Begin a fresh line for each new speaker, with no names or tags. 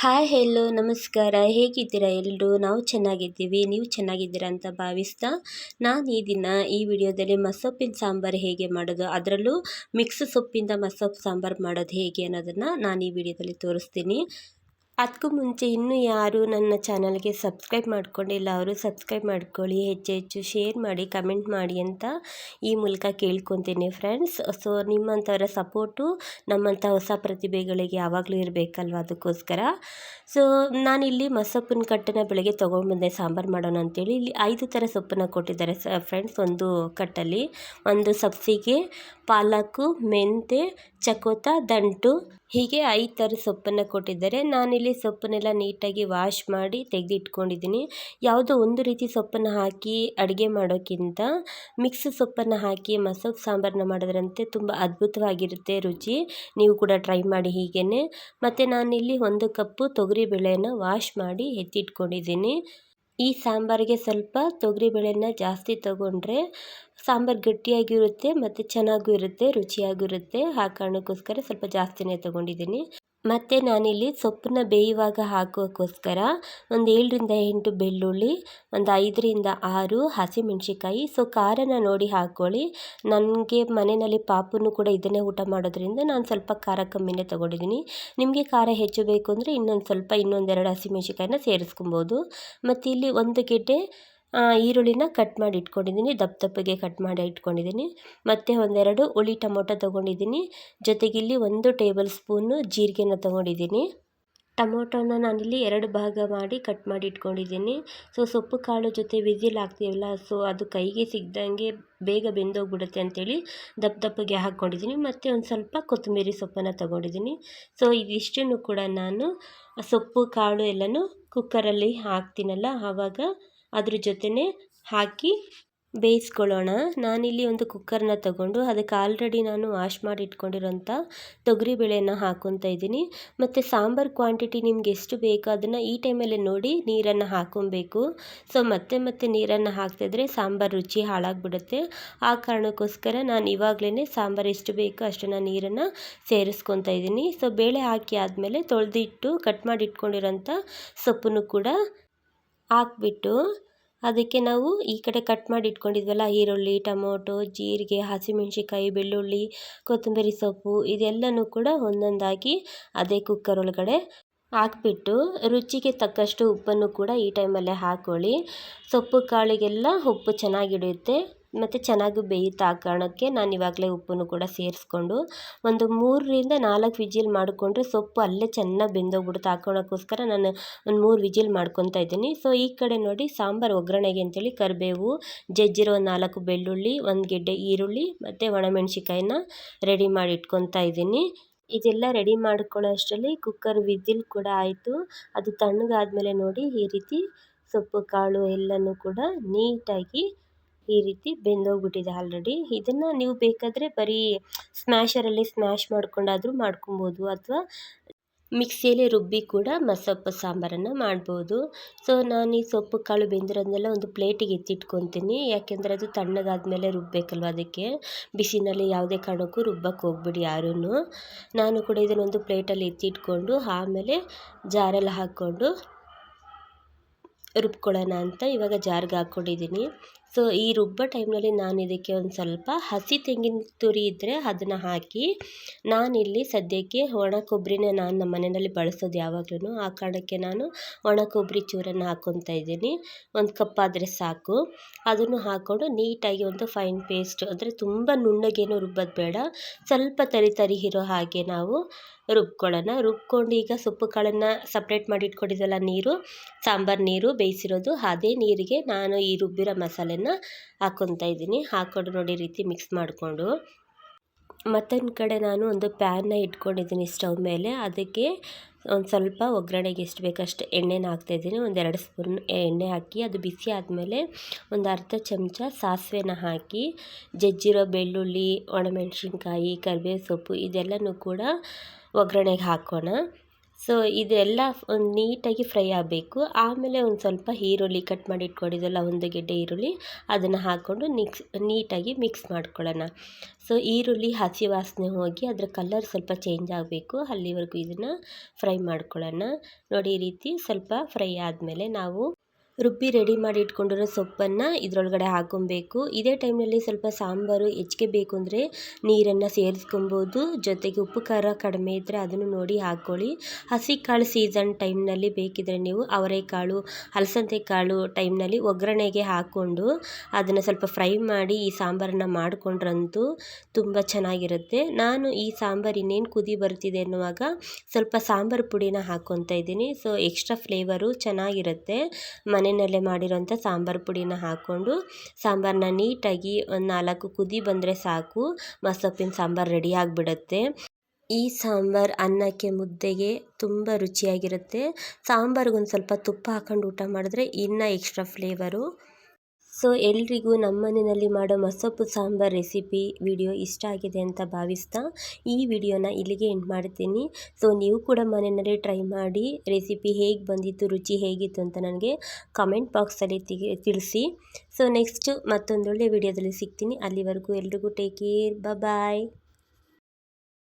Hi hello ನಮಸ್ಕಾರ. ಹೇಗಿದ್ದೀರಾ ಎಲ್ಲರೂ ನಾವು ಚೆನ್ನಾಗಿದ್ದೀವಿ. ನೀವು ಚೆನ್ನಾಗಿದ್ದೀರಾ ಅಂತ ಭಾವಿಸ್ತಾ ನಾನು ಈ ದಿನ ಈ ವಿಡಿಯೋದಲ್ಲಿ ಮಸೊಪ್ಪಿನ ಸಾಂಬಾರು ಹೇಗೆ ಮಾಡೋದು, ಅದರಲ್ಲೂ ಮಿಕ್ಸ್ ಸೊಪ್ಪಿಂದ ಮಸೊಪ್ಪು ಸಾಂಬಾರು ಮಾಡೋದು ಹೇಗೆ ಅನ್ನೋದನ್ನು ನಾನು ಈ ವಿಡಿಯೋದಲ್ಲಿ ತೋರಿಸ್ತೀನಿ. ಅದಕ್ಕೂ ಮುಂಚೆ ಇನ್ನೂ ಯಾರು ನನ್ನ ಚಾನಲ್ಗೆ ಸಬ್ಸ್ಕ್ರೈಬ್ ಮಾಡ್ಕೊಂಡಿಲ್ಲ, ಅವರು ಸಬ್ಸ್ಕ್ರೈಬ್ ಮಾಡ್ಕೊಳ್ಳಿ. ಹೆಚ್ಚು ಹೆಚ್ಚು ಶೇರ್ ಮಾಡಿ, ಕಮೆಂಟ್ ಮಾಡಿ ಅಂತ ಈ ಮೂಲಕ ಕೇಳ್ಕೊತೀನಿ ಫ್ರೆಂಡ್ಸ್. ಸೊ, ನಿಮ್ಮಂಥವರ ಸಪೋರ್ಟು, ನಮ್ಮಂಥ ಹೊಸ ಪ್ರತಿಭೆಗಳಿಗೆ ಯಾವಾಗಲೂ ಇರಬೇಕಲ್ವ ಅದಕ್ಕೋಸ್ಕರ. ಸೊ, ನಾನಿಲ್ಲಿ ಮಸೊಪ್ಪಿನ ಕಟ್ಟನ್ನು ಬೆಳಗ್ಗೆ ತೊಗೊಂಡ್ಬಂದೆ, ಸಾಂಬಾರು ಮಾಡೋಣ ಅಂತೇಳಿ. ಇಲ್ಲಿ ಐದು ಥರ ಸೊಪ್ಪನ್ನು ಕೊಟ್ಟಿದ್ದಾರೆ ಸ, ಫ್ರೆಂಡ್ಸ್, ಒಂದು ಕಟ್ಟಲ್ಲಿ. ಒಂದು ಸಬ್ಸಿಗೆ ಪಾಲಕ್ಕು ಮೆಂತೆ ಚಕೋತ ದಂಟು ಹೀಗೆ ಐದು ಥರ ಸೊಪ್ಪನ್ನು ಕೊಟ್ಟಿದ್ದಾರೆ. ನಾನಿಲ್ಲಿ ಸೊಪ್ಪನ್ನೆಲ್ಲ ನೀಟಾಗಿ ವಾಶ್ ಮಾಡಿ ತೆಗೆದಿಟ್ಕೊಂಡಿದ್ದೀನಿ. ಯಾವುದೋ ಒಂದು ರೀತಿ ಸೊಪ್ಪನ್ನು ಹಾಕಿ ಅಡುಗೆ ಮಾಡೋಕ್ಕಿಂತ ಮಿಕ್ಸ್ ಸೊಪ್ಪನ್ನು ಹಾಕಿ ಮಸೊಪ್ಪು ಸಾಂಬಾರನ್ನ ಮಾಡೋದ್ರಂತೆ ತುಂಬ ಅದ್ಭುತವಾಗಿರುತ್ತೆ ರುಚಿ. ನೀವು ಕೂಡ ಟ್ರೈ ಮಾಡಿ ಹೀಗೇ ಮತ್ತು ನಾನಿಲ್ಲಿ ಒಂದು ಕಪ್ಪು ತೊಗರಿಬೇಳೆಯನ್ನು ವಾಶ್ ಮಾಡಿ ಎತ್ತಿಟ್ಕೊಂಡಿದ್ದೀನಿ. ಈ ಸಾಂಬಾರಿಗೆ ಸ್ವಲ್ಪ ತೊಗರಿಬೇಳೆನ ಜಾಸ್ತಿ ತೊಗೊಂಡ್ರೆ ಸಾಂಬಾರು ಗಟ್ಟಿಯಾಗಿರುತ್ತೆ ಮತ್ತು ಚೆನ್ನಾಗೂ ಇರುತ್ತೆ, ರುಚಿಯಾಗಿರುತ್ತೆ. ಆ ಕಾರಣಕ್ಕೋಸ್ಕರ ಸ್ವಲ್ಪ ಜಾಸ್ತಿನೇ ತೊಗೊಂಡಿದ್ದೀನಿ. ಮತ್ತು ನಾನಿಲ್ಲಿ ಸೊಪ್ಪನ್ನ ಬೇಯುವಾಗ ಹಾಕೋಕ್ಕೋಸ್ಕರ ಒಂದು ಏಳರಿಂದ ಎಂಟು ಬೆಳ್ಳುಳ್ಳಿ, ಒಂದು ಐದರಿಂದ ಆರು ಹಸಿಮೆಣ್ಸಿಕಾಯಿ ಸೊ ಖಾರನ ನೋಡಿ ಹಾಕ್ಕೊಳ್ಳಿ ನನಗೆ ಮನೆಯಲ್ಲಿ ಪಾಪುನು ಕೂಡ ಇದನ್ನೇ ಊಟ ಮಾಡೋದ್ರಿಂದ ನಾನು ಸ್ವಲ್ಪ ಖಾರ ಕಮ್ಮಿನೇ ತೊಗೊಂಡಿದ್ದೀನಿ. ನಿಮಗೆ ಖಾರ ಹೆಚ್ಚು ಬೇಕು ಅಂದರೆ ಇನ್ನೊಂದು ಸ್ವಲ್ಪ ಇನ್ನೊಂದೆರಡು ಹಸಿಮೆಣ್ಸಿಕಾಯಿನ ಸೇರಿಸ್ಕೊಬೋದು. ಮತ್ತು ಇಲ್ಲಿ ಒಂದು ಗೆಡ್ಡೆ ಈರುಳ್ಳಿನ ಕಟ್ ಮಾಡಿ ಇಟ್ಕೊಂಡಿದ್ದೀನಿ, ದಪ್ಪ ದಪ್ಪಗೆ ಕಟ್ ಮಾಡಿ ಇಟ್ಕೊಂಡಿದ್ದೀನಿ. ಮತ್ತು ಒಂದೆರಡು ಹುಳಿ ಟೊಮೊಟೊ ತೊಗೊಂಡಿದ್ದೀನಿ. ಜೊತೆಗಿಲ್ಲಿ ಒಂದು ಟೇಬಲ್ ಸ್ಪೂನು ಜೀರಿಗೆನ ತೊಗೊಂಡಿದ್ದೀನಿ. ಟೊಮೊಟೊನ ನಾನಿಲ್ಲಿ ಎರಡು ಭಾಗ ಮಾಡಿ ಕಟ್ ಮಾಡಿ ಇಟ್ಕೊಂಡಿದ್ದೀನಿ. ಸೊ ಸೊಪ್ಪು ಕಾಳು ಜೊತೆ ವಿಸಿಲ್ ಹಾಕ್ತೀವಲ್ಲ ಸೊ ಅದು ಕೈಗೆ ಸಿಗ್ದಂಗೆ ಬೇಗ ಬೆಂದೋಗ್ಬಿಡುತ್ತೆ ಅಂತೇಳಿ ದಪ್ಪ ದಪ್ಪಗೆ ಹಾಕ್ಕೊಂಡಿದ್ದೀನಿ. ಮತ್ತು ಒಂದು ಸ್ವಲ್ಪ ಕೊತ್ತಂಬರಿ ಸೊಪ್ಪನ್ನು ತೊಗೊಂಡಿದ್ದೀನಿ. ಸೊ ಇದಿಷ್ಟನ್ನು ಕೂಡ ನಾನು ಸೊಪ್ಪು, ಕಾಳು ಎಲ್ಲನೂ ಕುಕ್ಕರಲ್ಲಿ ಹಾಕ್ತೀನಲ್ಲ, ಆವಾಗ ಅದ್ರ ಜೊತೆನೇ ಹಾಕಿ ಬೇಯಿಸ್ಕೊಳ್ಳೋಣ. ನಾನಿಲ್ಲಿ ಒಂದು ಕುಕ್ಕರ್ನ ತಗೊಂಡು ಅದಕ್ಕೆ ಆಲ್ರೆಡಿ ನಾನು ವಾಶ್ ಮಾಡಿ ಇಟ್ಕೊಂಡಿರೋಂಥ ತೊಗರಿಬೇಳೆನ ಹಾಕೊತಾ ಇದ್ದೀನಿ. ಮತ್ತು ಸಾಂಬಾರು ಕ್ವಾಂಟಿಟಿ ನಿಮ್ಗೆ ಎಷ್ಟು ಬೇಕೋ ಅದನ್ನು ಈ ಟೈಮಲ್ಲೇ ನೋಡಿ ನೀರನ್ನು ಹಾಕೊಬೇಕು. ಸೊ, ಮತ್ತೆ ಮತ್ತೆ ನೀರನ್ನು ಹಾಕ್ತಿದ್ರೆ ಸಾಂಬಾರು ರುಚಿ ಹಾಳಾಗ್ಬಿಡುತ್ತೆ. ಆ ಕಾರಣಕ್ಕೋಸ್ಕರ ನಾನು ಇವಾಗಲೇ ಸಾಂಬಾರು ಎಷ್ಟು ಬೇಕೋ ಅಷ್ಟನ್ನು ನೀರನ್ನು ಸೇರಿಸ್ಕೊತಾ ಇದ್ದೀನಿ. ಸೊ, ಬೇಳೆ ಹಾಕಿ ಆದಮೇಲೆ ತೊಳೆದಿಟ್ಟು ಕಟ್ ಮಾಡಿ ಇಟ್ಕೊಂಡಿರೋಂಥ ಸೊಪ್ಪನ್ನು ಕೂಡ ಹಾಕ್ಬಿಟ್ಟು ಅದಕ್ಕೆ ನಾವು ಈ ಕಡೆ ಕಟ್ ಮಾಡಿ ಇಟ್ಕೊಂಡಿದ್ವಲ್ಲ, ಈರುಳ್ಳಿ, ಟೊಮೊಟೊ, ಜೀರಿಗೆ ಹಸಿಮೆಣ್ಸಿಕಾಯಿ ಬೆಳ್ಳುಳ್ಳಿ, ಕೊತ್ತಂಬರಿ ಸೊಪ್ಪು ಇದೆಲ್ಲನೂ ಕೂಡ ಒಂದೊಂದಾಗಿ ಅದೇ ಕುಕ್ಕರ್ ಒಳಗಡೆ ಹಾಕ್ಬಿಟ್ಟು ರುಚಿಗೆ ತಕ್ಕಷ್ಟು ಉಪ್ಪನ್ನು ಕೂಡ ಈ ಟೈಮಲ್ಲೇ ಹಾಕ್ಕೊಳ್ಳಿ ಸೊಪ್ಪು ಕಾಳಿಗೆಲ್ಲ ಉಪ್ಪು ಚೆನ್ನಾಗಿಡುತ್ತೆ ಮತ್ತು ಚೆನ್ನಾಗಿ ಬೇಯುತ್ತೆ ಆ ಕಾರಣಕ್ಕೆ ನಾನು ಇವಾಗಲೇ ಉಪ್ಪನ್ನು ಕೂಡ ಸೇರಿಸ್ಕೊಂಡು ಒಂದು ಮೂರರಿಂದ ನಾಲ್ಕು ವಿಜಿಲ್ ಮಾಡಿಕೊಂಡ್ರೆ ಸೊಪ್ಪು ಅಲ್ಲೇ ಚೆನ್ನಾಗಿ ಬೆಂದೋಗ್ಬಿಡುತ್ತೆ. ಹಾಕೋಣಕ್ಕೋಸ್ಕರ ನಾನು ಒಂದು ಮೂರು ವಿಜಿಲ್ ಮಾಡ್ಕೊತಾ ಇದ್ದೀನಿ. ಸೊ ಈ ಕಡೆ ನೋಡಿ ಸಾಂಬಾರು ಒಗ್ಗರಣೆಗೆ ಅಂತೇಳಿ ಕರಿಬೇವು, ಜಜ್ಜಿರೋ ನಾಲ್ಕು ಬೆಳ್ಳುಳ್ಳಿ, ಒಂದು ಗೆಡ್ಡೆ ಈರುಳ್ಳಿ ಮತ್ತು ಒಣಮೆಣ್ಸಿಕಾಯಿನ ರೆಡಿ ಮಾಡಿ ಇಟ್ಕೊತಾ ಇದ್ದೀನಿ. ಇದೆಲ್ಲ ರೆಡಿ ಮಾಡ್ಕೊಳ್ಳೋ ಅಷ್ಟರಲ್ಲಿ ಕುಕ್ಕರ್ ವಿಜಿಲ್ ಕೂಡ ಆಯಿತು. ಅದು ತಣ್ಣಗಾದ್ಮೇಲೆ ನೋಡಿ ಈ ರೀತಿ ಸೊಪ್ಪು, ಕಾಳು ಎಲ್ಲನೂ ಕೂಡ ನೀಟಾಗಿ ಈ ರೀತಿ ಬೆಂದೋಗ್ಬಿಟ್ಟಿದೆ ಆಲ್ರೆಡಿ ಇದನ್ನು ನೀವು ಬೇಕಾದರೆ ಬರೀ ಸ್ಮ್ಯಾಷರಲ್ಲಿ ಸ್ಮ್ಯಾಶ್ ಮಾಡ್ಕೊಂಡಾದರೂ ಮಾಡ್ಕೊಬೋದು ಅಥವಾ ಮಿಕ್ಸಿಯಲ್ಲಿ ರುಬ್ಬಿ ಕೂಡ ಮಸೊಪ್ಪು ಸಾಂಬಾರನ್ನು ಮಾಡ್ಬೋದು. ಸೊ ನಾನು ಈ ಸೊಪ್ಪು, ಕಾಳು ಬೆಂದಿರೋದನ್ನೆಲ್ಲ ಒಂದು ಪ್ಲೇಟಿಗೆ ಎತ್ತಿಟ್ಕೊತೀನಿ. ಯಾಕೆಂದರೆ ಅದು ತಣ್ಣಗಾದ್ಮೇಲೆ ರುಬ್ಬಬೇಕಲ್ವ ಅದಕ್ಕೆ. ಬಿಸಿನಲ್ಲಿ ಯಾವುದೇ ಕಾರಣಕ್ಕೂ ರುಬ್ಬಕ್ಕೆ ಹೋಗ್ಬಿಡಿ ಯಾರೂ ನಾನು ಕೂಡ ಇದನ್ನೊಂದು ಪ್ಲೇಟಲ್ಲಿ ಎತ್ತಿಟ್ಕೊಂಡು ಆಮೇಲೆ ಜಾರಲ್ಲಿ ಹಾಕ್ಕೊಂಡು ರುಬ್ಕೊಳ್ಳೋಣ ಅಂತ ಇವಾಗ ಜಾರ್ಗೆ ಹಾಕ್ಕೊಂಡಿದ್ದೀನಿ. ಸೊ ಈ ರುಬ್ಬೋ ಟೈಮ್ನಲ್ಲಿ ನಾನು ಇದಕ್ಕೆ ಒಂದು ಸ್ವಲ್ಪ ಹಸಿ ತೆಂಗಿನ ತುರಿ ಇದ್ದರೆ ಅದನ್ನು ಹಾಕಿ ನಾನಿಲ್ಲಿ ಸದ್ಯಕ್ಕೆ ಒಣ ಕೊಬ್ಬರಿನ ನಾನು ನಮ್ಮ ಮನೆಯಲ್ಲಿ ಬಳಸೋದು ಯಾವಾಗಲೂ ಆ ಕಾರಣಕ್ಕೆ ನಾನು ಒಣ ಕೊಬ್ಬರಿ ಚೂರನ್ನು ಹಾಕ್ಕೊತಾ ಇದ್ದೀನಿ. ಒಂದು ಕಪ್ ಆದರೆ ಸಾಕು. ಅದನ್ನು ಹಾಕ್ಕೊಂಡು ನೀಟಾಗಿ ಒಂದು ಫೈನ್ ಪೇಸ್ಟ್ ಅಂದರೆ ತುಂಬ ನುಣ್ಣಗೇನು ರುಬ್ಬೋದು ಬೇಡ. ಸ್ವಲ್ಪ ತರಿ ತರಿ ಇರೋ ಹಾಗೆ ನಾವು ರುಬ್ಕೊಳ್ಳೋಣ. ರುಬ್ಕೊಂಡು ಈಗ ಸೊಪ್ಪುಗಳನ್ನು ಸಪ್ರೇಟ್ ಮಾಡಿ ಇಟ್ಕೊಂಡಿದ್ದಲ್ಲ ನೀರು, ಸಾಂಬಾರು ನೀರು ಬೇಯಿಸಿರೋದು. ಅದೇ ನೀರಿಗೆ ನಾನು ಈ ರುಬ್ಬಿರೋ ಮಸಾಲೆನ ಹಾಕ್ಕೊತಾ ಇದ್ದೀನಿ. ಹಾಕ್ಕೊಂಡು ನೋಡಿ ರೀತಿ ಮಿಕ್ಸ್ ಮಾಡಿಕೊಂಡು. ಮತ್ತೊಂದು ಕಡೆ ನಾನು ಒಂದು ಪ್ಯಾನ್ನ ಇಟ್ಕೊಂಡಿದ್ದೀನಿ ಸ್ಟವ್ ಮೇಲೆ. ಅದಕ್ಕೆ ಒಂದು ಸ್ವಲ್ಪ ಒಗ್ಗರಣೆಗೆ ಎಷ್ಟು ಬೇಕಷ್ಟು ಎಣ್ಣೆನ ಹಾಕ್ತಾಯಿದ್ದೀನಿ. ಒಂದು ಎರಡು ಸ್ಪೂನ್ ಎಣ್ಣೆ ಹಾಕಿ, ಅದು ಬಿಸಿ ಆದಮೇಲೆ ಒಂದು ಅರ್ಧ ಚಮಚ ಸಾಸಿವೆನ ಹಾಕಿ, ಜಜ್ಜಿರೋ ಬೆಳ್ಳುಳ್ಳಿ, ಒಣಮೆಣಸಿನ್ಕಾಯಿ ಕರಿಬೇವು ಸೊಪ್ಪು ಇದೆಲ್ಲನೂ ಕೂಡ ಒಗ್ಗರಣೆಗೆ ಹಾಕೋಣ. ಸೊ ಇದೆಲ್ಲ ನೀಟಾಗಿ ಫ್ರೈ ಆಗಬೇಕು. ಆಮೇಲೆ ಒಂದು ಸ್ವಲ್ಪ ಈರುಳ್ಳಿ ಕಟ್ ಮಾಡಿ ಇಟ್ಕೊಂಡಿದ್ದಲ್ಲ ಒಂದು ಗೆಡ್ಡೆ ಈರುಳ್ಳಿ. ಅದನ್ನು ಹಾಕ್ಕೊಂಡು ಮಿಕ್ಸ್, ನೀಟಾಗಿ ಮಿಕ್ಸ್ ಮಾಡ್ಕೊಳ್ಳೋಣ. ಸೊ ಈರುಳ್ಳಿ ಹಸಿ ವಾಸನೆ ಹೋಗಿ ಅದರ ಕಲರ್ ಸ್ವಲ್ಪ ಚೇಂಜ್ ಆಗಬೇಕು. ಅಲ್ಲಿವರೆಗೂ ಇದನ್ನು ಫ್ರೈ ಮಾಡ್ಕೊಳ್ಳೋಣ. ನೋಡಿ, ಈ ರೀತಿ ಸ್ವಲ್ಪ ಫ್ರೈ ಆದಮೇಲೆ ನಾವು ರುಬ್ಬಿ ರೆಡಿ ಮಾಡಿ ಇಟ್ಕೊಂಡಿರೋ ಸೊಪ್ಪನ್ನು ಇದರೊಳಗಡೆ ಹಾಕೊಬೇಕು ಇದೇ ಟೈಮ್ನಲ್ಲಿ ಸ್ವಲ್ಪ ಸಾಂಬಾರು, ಹೆಚ್ಚಿಗೆ ಬೇಕು ಅಂದರೆ ನೀರನ್ನು ಸೇರಿಸ್ಕೊಬೋದು. ಜೊತೆಗೆ ಉಪ್ಪು, ಖಾರ ಕಡಿಮೆ ಇದ್ದರೆ ಅದನ್ನು ನೋಡಿ ಹಾಕ್ಕೊಳ್ಳಿ. ಹಸಿ ಕಾಳು ಸೀಸನ್ ಟೈಮ್ನಲ್ಲಿ ಬೇಕಿದ್ರೆ ನೀವು ಅವರೆಕಾಳು ಹಲಸಂತೆ ಕಾಳು ಟೈಮ್ನಲ್ಲಿ ಒಗ್ಗರಣೆಗೆ ಹಾಕ್ಕೊಂಡು ಅದನ್ನು ಸ್ವಲ್ಪ ಫ್ರೈ ಮಾಡಿ ಈ ಸಾಂಬಾರನ್ನು ಮಾಡಿಕೊಂಡ್ರಂತೂ ತುಂಬ ಚೆನ್ನಾಗಿರುತ್ತೆ. ನಾನು ಈ ಸಾಂಬಾರು ಇನ್ನೇನು ಕುದಿ ಬರ್ತಿದೆ ಅನ್ನುವಾಗ ಸ್ವಲ್ಪ ಸಾಂಬಾರು ಪುಡಿನ ಹಾಕ್ಕೊತಾ ಇದ್ದೀನಿ. ಸೊ, ಎಕ್ಸ್ಟ್ರಾ ಫ್ಲೇವರು ಚೆನ್ನಾಗಿರುತ್ತೆ. ಮನೆ ಮನೆಯಲ್ಲೇ ಮಾಡಿರೋಂಥ ಸಾಂಬಾರು ಪುಡಿನ ಹಾಕ್ಕೊಂಡು ಸಾಂಬಾರನ್ನ ನೀಟಾಗಿ ಒಂದು ನಾಲ್ಕು ಕುದಿ ಬಂದರೆ ಸಾಕು ಮಸೊಪ್ಪಿನ ಸಾಂಬಾರು ರೆಡಿ ಆಗಿಬಿಡುತ್ತೆ. ಈ ಸಾಂಬಾರು ಅನ್ನಕ್ಕೆ ಮುದ್ದೆಗೆ ತುಂಬ ರುಚಿಯಾಗಿರುತ್ತೆ. ಸಾಂಬಾರಿಗೊಂದು ಸ್ವಲ್ಪ ತುಪ್ಪ ಹಾಕ್ಕೊಂಡು ಊಟ ಮಾಡಿದ್ರೆ ಇನ್ನೂ ಎಕ್ಸ್ಟ್ರಾ ಫ್ಲೇವರು. ಸೊ ಎಲ್ರಿಗೂ ನಮ್ಮ ಮನೆಯಲ್ಲಿ ಮಾಡೋ ಮಸೊಪ್ಪು ಸಾಂಬಾರ್ ರೆಸಿಪಿ ವಿಡಿಯೋ ಇಷ್ಟ ಆಗಿದೆ ಅಂತ ಭಾವಿಸ್ತಾ ಈ ವಿಡಿಯೋನ ಇಲ್ಲಿಗೆ ಎಂಡ್ ಮಾಡ್ತೀನಿ. ಸೊ ನೀವು ಕೂಡ ಮನೆಯಲ್ಲಿ ಟ್ರೈ ಮಾಡಿ, ರೆಸಿಪಿ ಹೇಗೆ ಬಂದಿತ್ತು, ರುಚಿ ಹೇಗಿತ್ತು ಅಂತ ನನಗೆ ಕಮೆಂಟ್ ಬಾಕ್ಸಲ್ಲಿ ತಿಳಿಸಿ. ಸೊ ನೆಕ್ಸ್ಟ್ ಮತ್ತೊಂದೊಳ್ಳೆ ವಿಡಿಯೋದಲ್ಲಿ ಸಿಗ್ತೀನಿ. ಅಲ್ಲಿವರೆಗೂ ಎಲ್ರಿಗೂ ಟೇಕ್ ಕೇರ್. ಬಾಯ್